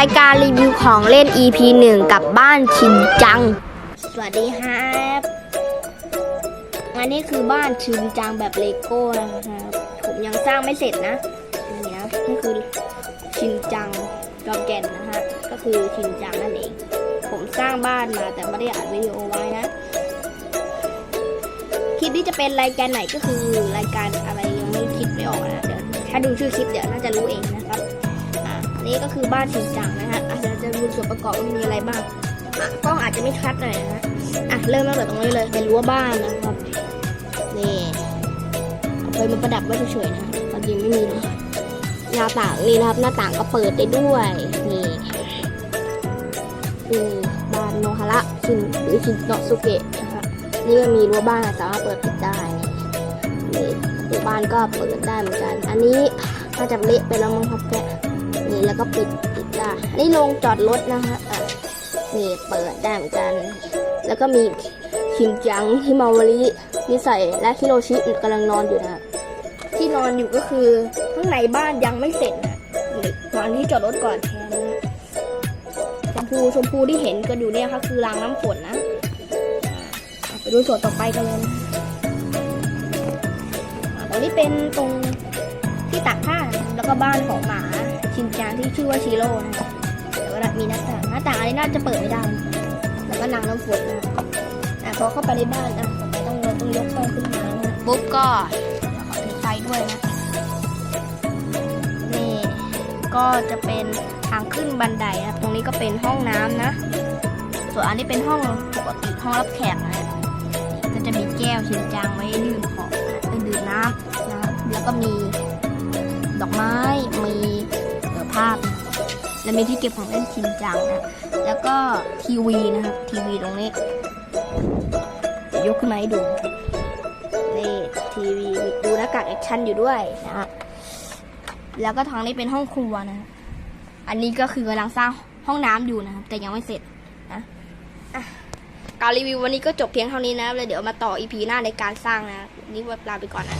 ายการรีวิวของเล่น EP 1 กับบ้านชินจัง สวัสดีครับอันนี้คือบ้านชินจังแบบเลโก้นะครับ ผมยังสร้างไม่เสร็จนะนี่นะนี่คือชินจังจอมแก่นนะฮะ ก็คือชินจังนั่นเอง ผมสร้างบ้านมาแต่ไม่ได้อัดวิดีโอไว้นะ คลิปนี้จะเป็นรายการไหนก็คือรายการอะไรยังไม่คิดไม่ออกนะ เดี๋ยวถ้าดูชื่อคลิปเดี๋ยวน่าจะรู้เองนะครับ นี่ก็คือบ้านชินจังนะฮะอาจจะจะดูส่วนประกอบว่ามีอะไรบ้างกล้องอาจจะไม่ชัดหน่อยนะฮะอะเริ่มตั้งแต่ตรงนี้เลยเป็นรั้วบ้านนะครับนี่เอาไปมาประดับไว้เฉยๆนะตอนจริงไม่มีนะหน้าต่างนี่นะครับ หน้าต่างก็เปิดได้ด้วยนี่คือบ้านโนฮาระชินหรือชินโนสุเกะนะครับนี่ก็มีรั้วบ้านสามารถเปิดปิดได้นี่ระตูบ้านก็เปิดได้เหมือนกัน อันนี้น่าจะเละไปแล้วมั้งครับแก นี่แล้วก็ปิดปิดได้นี่ลงจอดรถนะฮะอะนี่เปิดได้เหมือนกัน แล้วก็มีชินจังฮิมาวารินิสัยและฮิโรชิกำลังนอนอยู่นะที่นอนอยู่ก็คือข้างในบ้านยังไม่เสร็จนะนอนที่จอดรถก่อนแทนชมพูชมพูที่เห็นก็อยู่เนี่ยค่ะคือรางน้ำฝนนะไปดูส่วนต่อไปกันเลยอะตรงนี้เป็นตรงที่ตักผ้าแล้วก็บ้านของหมา ชินจางที่ชื่อว่าชิโร่นะครับแล้วก็มีหน้าต่างหน้าต่างอันนี้น่าจะเปิดไม่ได้ แล้วก็นางน้ำฝนนะอะพอเข้าไปในบ้านอะต้องต้องยกช่องขึ้นมานะปุ๊บก็ขอติดไฟด้วยนะนี่ก็จะเป็นทางขึ้นบันไดนะครับตรงนี้ก็เป็นห้องน้ำนะ ส่วนอันนี้เป็นห้องปกติห้องรับแขกนะก็จะมีแก้วชินจางไว้ดื่มของเป็นดื่มน้ำนะแล้วก็มีดอกไม้ และมีที่เก็บของเล่นชินจังนะแล้วก็ทีวีนะครับทีวีตรงนี้ยกขึ้นมาให้ดูนี่ทีวีดูหน้ากากแอคชั่นอยู่ด้วยนะฮะแล้วก็ทางนี้เป็นห้องครัวนะ อันนี้ก็คือกำลังสร้างห้องน้ำอยู่นะครับแต่ยังไม่เสร็จนะการรีวิววันนี้ก็จบเพียงเท่านี้นะแล้วเดี๋ยวมาต่ออีพีหน้าในการสร้างนะนนี้ว่าลาไปก่อนนะ